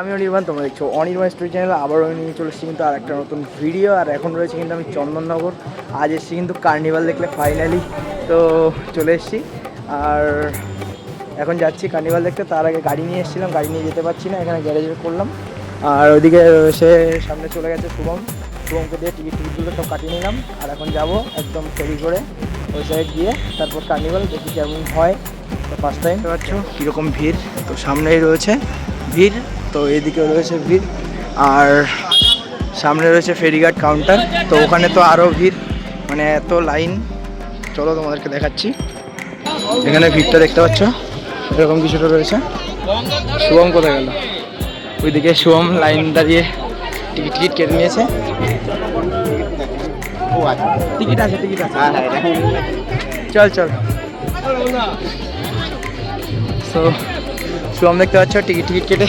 আমি অনির্বাণ, তোমরা দেখছ অনির্বাণ স্টোরি চ্যানেল আবারও নিয়ে চলে এসেছি কিন্তু আর একটা নতুন ভিডিও আর এখন রয়েছে কিন্তু আমি চন্দননগর। আজ এসেছি কিন্তু কার্নিভাল দেখলে ফাইনালি তো চলে এসেছি, আর এখন যাচ্ছি কার্নিভাল দেখতে। তার আগে গাড়ি নিয়ে এসেছিলাম, গাড়ি নিয়ে যেতে পারছি না, এখানে গ্যারেজে করলাম। আর ওইদিকে সে সামনে চলে গেছে শুভম। শুভমকে দিয়ে টিকিট টিকিটগুলো সব কাটিয়ে নিলাম। আর এখন যাব একদম ফেরি করে ওই সাইড গিয়ে তারপর কার্নিভাল দেখি কেমন হয়। তো ফার্স্ট টাইম পাচ্ছ কীরকম ভিড়। তো সামনেই রয়েছে ভিড়। তো এদিকেও রয়েছে ভিড়। আর সামনে রয়েছে ফেরিঘাট কাউন্টার তো ওখানে তো আরও ভিড়। মানে এত লাইন চলো তোমাদেরকে দেখাচ্ছি। এখানে ভিড়টা দেখতে পাচ্ছ? এরকম কিছুটা রয়েছে। শুভম কোথায় গেল? ওইদিকে শুভম লাইন দাঁড়িয়ে টিকিট টিকিট কেটে নিয়েছে। টিকিট আছে টিকিট আছে। চল চল। তো শুভম দেখতে পাচ্ছ? টিকিট টিকিট কেটে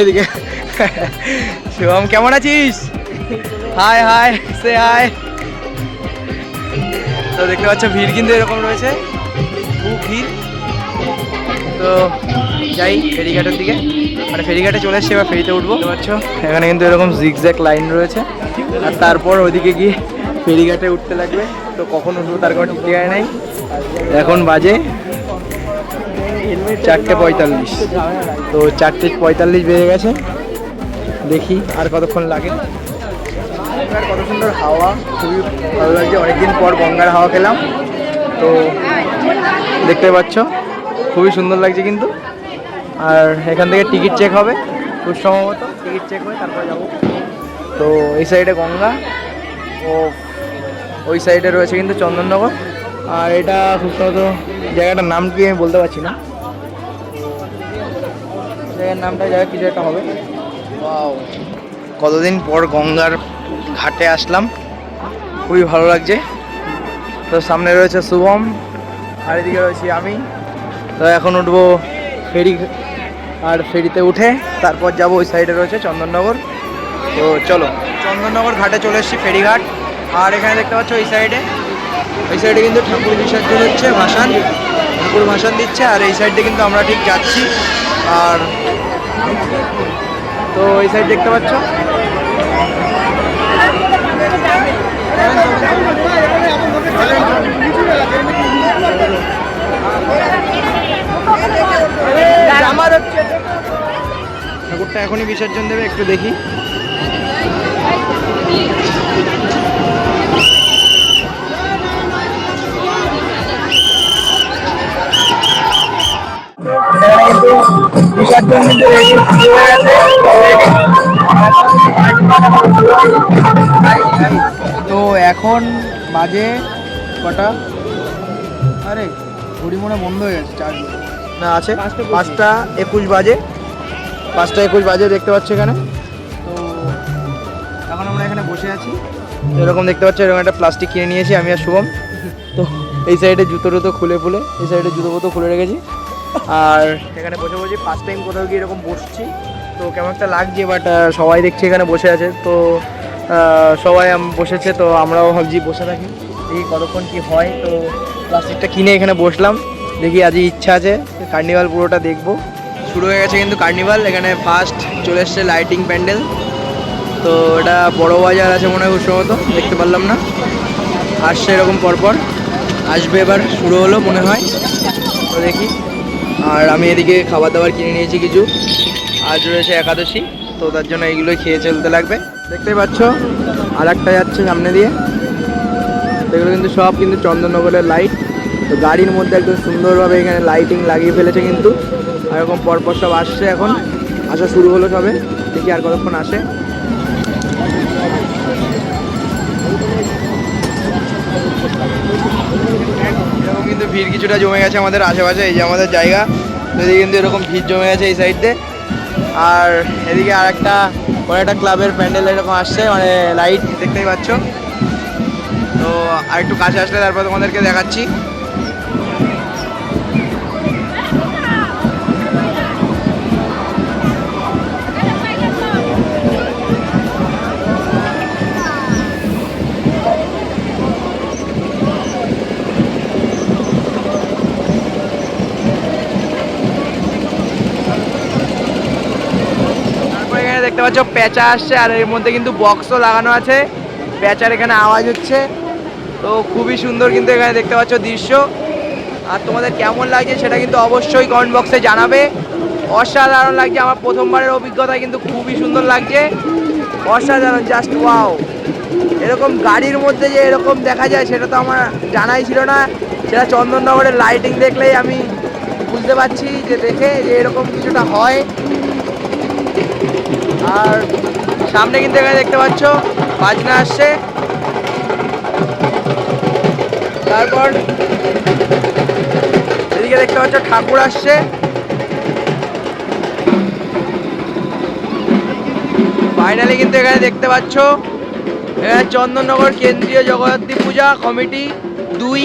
এদিকে। শুভম কেমন আছিস? হাই হাই সে হাই তো দেখতে পাচ্ছ, ভিড় কিন্তু এরকম রয়েছে। খুব ভিড়। তো যাই, ফেরিঘাটের দিকে। মানে ফেরিঘাটে চলে এসছি, এবার ফেরিতে উঠবো। পাচ্ছ, এখানে কিন্তু এরকম জিগজ্যাক লাইন রয়েছে। আর তারপর ওইদিকে গিয়ে ফেরিঘাটে উঠতে লাগবে। তো কখন উঠবো তার কোনো ঠিক নেই। এখন বাজে চারটে পঁয়তাল্লিশ। তো চারটে পঁয়তাল্লিশ বেজে গেছে। দেখি আর কতক্ষণ লাগে। গঙ্গার কত সুন্দর হাওয়া? খুবই ভালো লাগছে। অনেকদিন পর গঙ্গার হাওয়া খেলাম। তো দেখতে পাচ্ছ, খুবই সুন্দর লাগছে কিন্তু। আর এখান থেকে টিকিট চেক হবে, খুব সম্ভবত। টিকিট চেক হয়ে তারপরে যাব। তো এই সাইডে গঙ্গা, ও ওই সাইডে রয়েছে কিন্তু চন্দননগর। আর এটা খুব সম্ভবত জায়গাটার নাম কি আমি বলতে পারছি না। জায়গার নামটা জায়গা কিছু একটা হবে! কতদিন পর গঙ্গার ঘাটে আসলাম? খুবই ভালো লাগছে। তো সামনে রয়েছে শুভম, আর এদিকে রয়েছি আমি। তো এখন উঠবো ফেরি, আর ফেরিতে উঠে তারপর যাব ওই সাইডে রয়েছে চন্দননগর। তো চলো, চন্দননগর ঘাটে চলে এসেছি ফেরিঘাট। আর এখানে দেখতে পাচ্ছ ওই সাইডে ওই সাইডে কিন্তু ঠাকুর বিসর্জন হচ্ছে, ভাসান। ঠাকুর ভাসান দিচ্ছে, আর এই সাইডে কিন্তু আমরা ঠিক যাচ্ছি। আর তো এই সাইড দেখতে পাচ্ছ? ঠাকুরটা এখনই বিসর্জন দেবে একটু দেখি। তো এখন বাজে কটা? আরে ঘড়ি মনে বন্ধ হয়ে গেছে চার্জ না আছে। পাঁচটা একুশ বাজে। পাঁচটা একুশ বাজে দেখতে পাচ্ছ এখানে। তো এখন আমরা এখানে বসে আছি। এরকম দেখতে পাচ্ছ এরকম একটা প্লাস্টিক কিনে নিয়েছি আমি আর শুভম। তো এই সাইডে জুতো টুতো খুলে ফুলে এই সাইডে জুতো ফুতো খুলে রেখেছি। আর এখানে বসে বসে ফার্স্ট টাইম কোথাও গিয়ে এরকম বসছি। তো কেমন একটা লাগছে বাট সবাই দেখছি এখানে বসে আছে। তো সবাই বসেছে তো আমরাও ভাবছি বসে থাকি। দেখি কতক্ষণ কি হয়। তো প্লাস্টিকটা কিনে এখানে বসলাম। দেখি আজই ইচ্ছা আছে কার্নিভাল পুরোটা দেখব। শুরু হয়ে গেছে কিন্তু কার্নিভাল এখানে ফার্স্ট চলে এসছে লাইটিং প্যান্ডেল তো এটা বড় বাজার আছে মনে হয় সম্ভবত দেখতে পারলাম না। আসছে এরকম পরপর। আসবে এবার শুরু হলো মনে হয়। তো দেখি। আর আমি এদিকে খাবার দাবার কিনে নিয়েছি কিছু। আজ রয়েছে একাদশী, তো তার জন্য এইগুলোই খেয়ে চলতে লাগবে। দেখতেই পাচ্ছ আর একটা যাচ্ছে সামনে দিয়ে। এগুলো কিন্তু সব কিন্তু চন্দননগরের লাইট তো গাড়ির মধ্যে একদম সুন্দরভাবে এখানে লাইটিং লাগিয়ে ফেলেছে কিন্তু। আর এরকম পরপর সব আসছে এখন। আসা শুরু হলো সবে। দেখি আর কতক্ষণ আসে। ভিড় কিছুটা জমে গেছে আমাদের আশেপাশে, এই যে আমাদের জায়গা। এদিকে কিন্তু এরকম ভিড় জমে গেছে এই সাইডে আর এদিকে আর একটা কোনো একটা ক্লাবের প্যান্ডেল এরকম আসছে মানে লাইট দেখতেই পাচ্ছ। তো আর একটু কাছে আসলে তারপর তোমাদেরকে দেখাচ্ছি। পাচ্ছ প্যাঁচা আসছে, আর এর মধ্যে কিন্তু বক্সও লাগানো আছে। প্যাঁচার এখানে আওয়াজ হচ্ছে। তো খুবই সুন্দর কিন্তু এখানে দেখতে পাচ্ছ দৃশ্য। আর তোমাদের কেমন লাগছে সেটা কিন্তু অবশ্যই কমেন্ট বক্সে জানাবে। অসাধারণ লাগছে, আমার প্রথমবারের অভিজ্ঞতা কিন্তু খুবই সুন্দর লাগছে। অসাধারণ জাস্ট ওয়াও এরকম গাড়ির মধ্যে যে এরকম দেখা যায়, সেটা তো আমার জানাই ছিল না। সেটা চন্দননগরের লাইটিং দেখলেই আমি বুঝতে পারছি যে দেখে যে এরকম কিছুটা হয়। আর সামনে কিন্তু এখানে দেখতে পাচ্ছ, বাজনা আসছে। তারপর এদিকে দেখতে পাচ্ছ, ঠাকুর আসছে। ফাইনালি কিন্তু এখানে দেখতে পাচ্ছ, এখানে চন্দননগর কেন্দ্রীয় জগদ্ধাত্রী পূজা কমিটি দুই।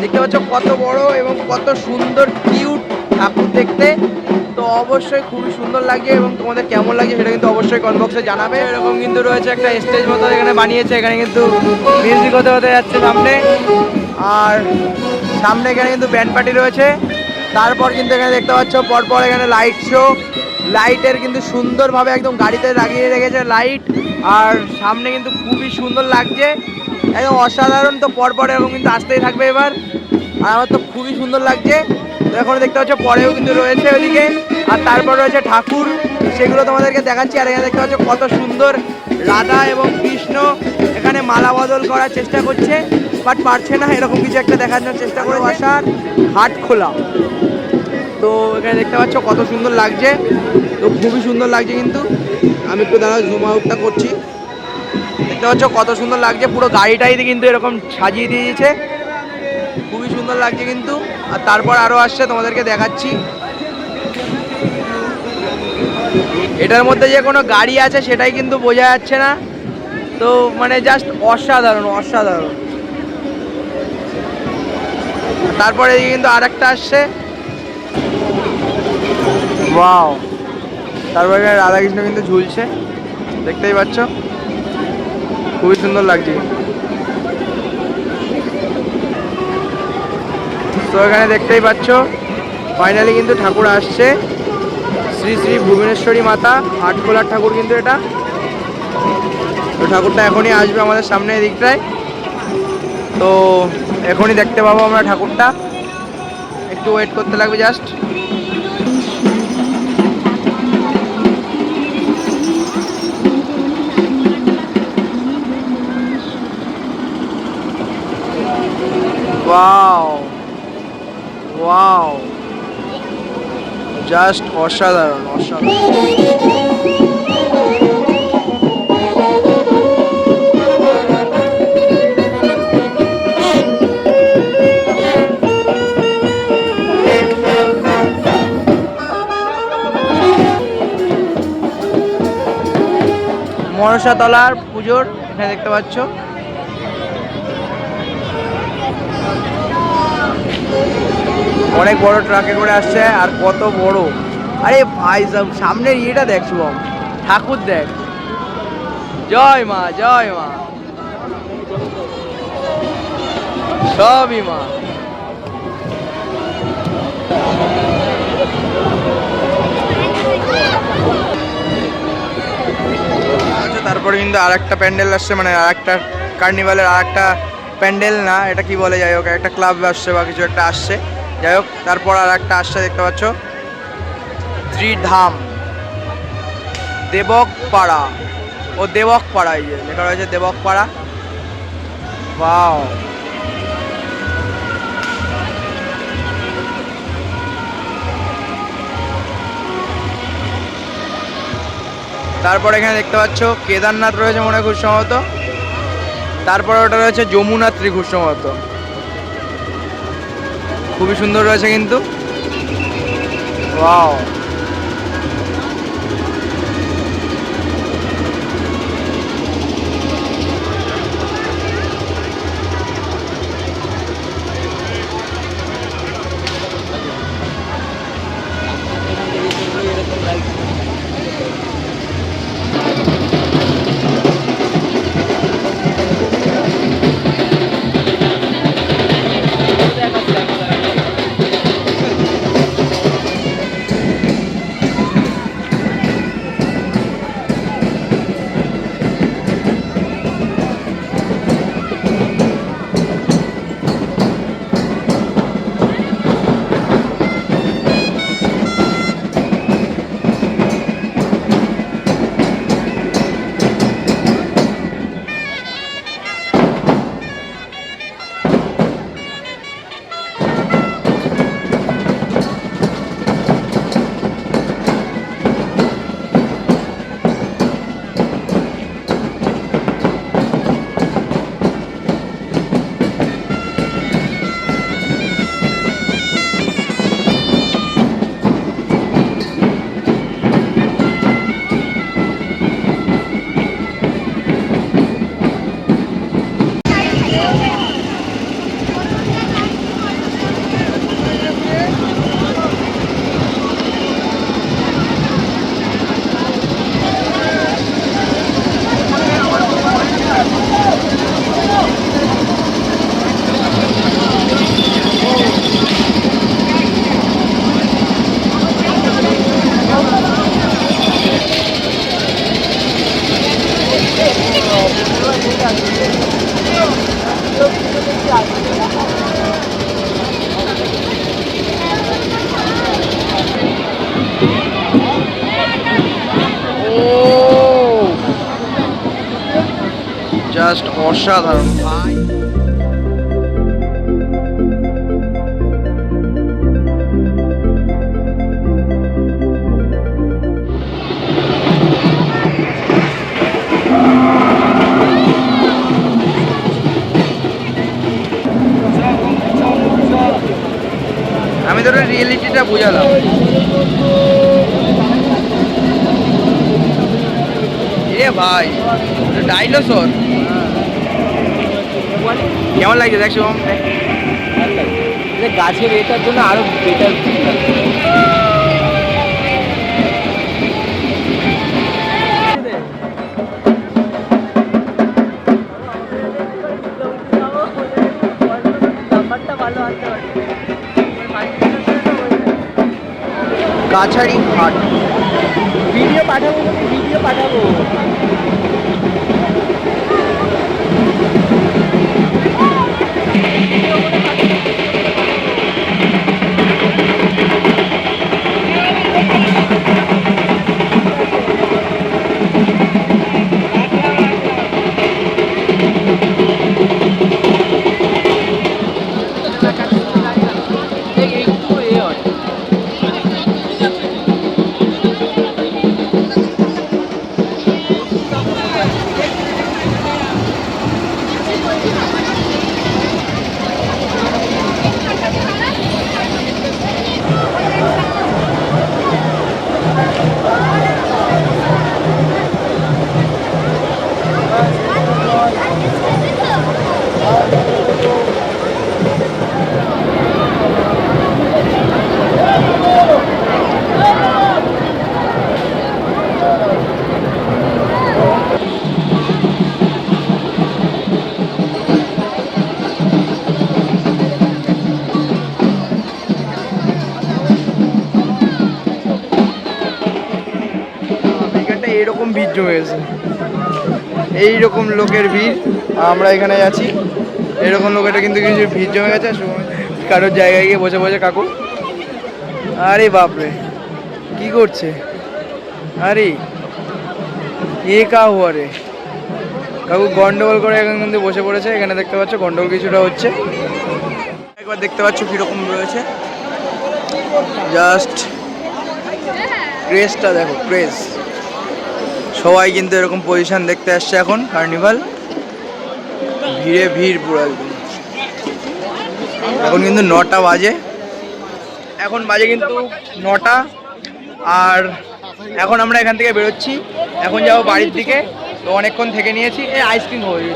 দেখতে পাচ্ছ কত বড় এবং কত সুন্দর কিউট ঠাকুর দেখতে। অবশ্যই খুবই সুন্দর লাগছে এবং তোমাদের কেমন লাগছে সেটা কিন্তু অবশ্যই কমেন্ট বক্সে জানাবে। এরকম কিন্তু রয়েছে একটা স্টেজ মতো এখানে বানিয়েছে, এখানে কিন্তু মিউজিক হতে হতে যাচ্ছে সামনে। আর সামনে এখানে কিন্তু ব্যান্ড পার্টি রয়েছে। তারপর কিন্তু এখানে দেখতে পাচ্ছ, পরপর এখানে লাইট শো লাইটের কিন্তু সুন্দরভাবে একদম গাড়িতে লাগিয়ে রেখেছে লাইট আর সামনে কিন্তু খুবই সুন্দর লাগছে। একদম অসাধারণ তো পরপর এরকম কিন্তু আসতেই থাকবে এবার। আর আমার তো খুবই সুন্দর লাগছে। তো এখন দেখতে পাচ্ছ, পরেও কিন্তু রয়েছে ওইদিকে। আর তারপর রয়েছে ঠাকুর। সেগুলো তোমাদেরকে দেখাচ্ছি। আর এখানে দেখতে পাচ্ছ কত সুন্দর রাধা এবং কৃষ্ণ এখানে মালা বদল করার চেষ্টা করছে। বাট পারছে না, এরকম কিছু একটা দেখানোর চেষ্টা করে আসার। হাট খোলা। তো এখানে দেখতে পাচ্ছ কত সুন্দর লাগছে। তো খুবই সুন্দর লাগছে কিন্তু। আমি একটু দাঁড়া জুম আউটটা করছি। দেখতে পাচ্ছ কত সুন্দর লাগছে। পুরো গাড়িটাই কিন্তু এরকম সাজিয়ে দিয়েছে। খুবই সুন্দর লাগছে কিন্তু। আর তারপর আরও আসছে, তোমাদেরকে দেখাচ্ছি। এটার মধ্যে যে কোনো গাড়ি আছে সেটাই কিন্তু বোঝা যাচ্ছে না। তো মানে জাস্ট অসাধারণ অসাধারণ। তারপরে কিন্তু আর একটা আসছে। ওয়াও তারপরে এখানে রাধাকৃষ্ণ কিন্তু ঝুলছে। দেখতেই পাচ্ছ। খুবই সুন্দর লাগছে। তো এখানে দেখতেই পাচ্ছ ফাইনালি কিন্তু ঠাকুর আসছে। শ্রী শ্রী ভুবনেশ্বরী মাতা আটখোলার ঠাকুর কিন্তু এটা। তো ঠাকুরটা এখনই আসবে আমাদের সামনে এদিকটায়। তো এখনই দেখতে পাবো আমরা ঠাকুরটা। একটু ওয়েট করতে লাগবে জাস্ট ওয়াও ওয়াও জাস্ট অসাধারণ অসাধারণ। মনসাতলার পুজোর এখানে দেখতে পাচ্ছ। অনেক বড় ট্রাকে করে আসছে আর কত বড়। আরে ভাই, সাব সামনের ইয়েটা দেখ শুভম। ঠাকুর দেখ। জয় মা জয় মা। সবই মা। আচ্ছা তারপরে কিন্তু আর একটা প্যান্ডেল আসছে মানে আর একটা কার্নিভালের আর একটা প্যান্ডেল না, এটা কি বলে? যাই হোক, একটা ক্লাব আসছে বা কিছু একটা আসছে। যাই হোক, তারপর আর একটা আসছে দেখতে পাচ্ছ। ত্রিধাম দেবক পাড়া ও দেবক পাড়া এই যে, লেখা রয়েছে দেবক পাড়া বাও তারপর এখানে দেখতে পাচ্ছ, কেদারনাথ রয়েছে মনে হয় খুব সম্ভবত। তারপরে ওটা রয়েছে যমুনা ত্রিঘুষ সম্ভবত। খুবই সুন্দর রয়েছে কিন্তু। ওয়াও জাস্ট অসাধারণ। ভাই আমি ধরো রিয়েলিটিটা বোঝালাম। এ ভাই ডাইনোসর কেমন লাগছে? দেখ শুভম। গাছের এটার জন্য আরও বেটার কাছারি হাট ভিডিও পাঠাবো ভিডিও পাঠাবো। ভিড় জমে গেছে এইরকম লোকের ভিড়, আমরা এখানে আছি। এরকম লোকেটা কিন্তু কিছু ভিড় জমে গেছে কারোর জায়গায় গিয়ে বসে বসে কাকু। আরে বাপরে, কি করছে? আরে, এ কা হুয়া রে কাকু গন্ডগোল করে এখন কিন্তু বসে পড়েছে, এখানে দেখতে পাচ্ছ গন্ডগোল কিছুটা হচ্ছে। একবার দেখতে পাচ্ছ কীরকম রয়েছে। জাস্ট ক্রেজটা দেখো, ক্রেজ। সবাই কিন্তু এরকম পজিশন দেখতে আসছে এখন কার্নিভাল ভিড়ে ভিড় পুরো একদম। এখন কিন্তু নটা বাজে। এখন বাজে কিন্তু নটা। আর এখন আমরা এখান থেকে বেরোচ্ছি। এখন যাব বাড়ির দিকে। তো অনেকক্ষণ থেকে নিয়েছি। এই আইসক্রিম হয়ে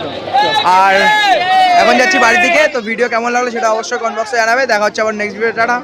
আর এখন যাচ্ছি বাড়ির দিকে। তো ভিডিও কেমন লাগল সেটা অবশ্যই কমেন্ট বক্সে জানাবে। দেখা হচ্ছে আবার নেক্সট ভিডিও টাটা।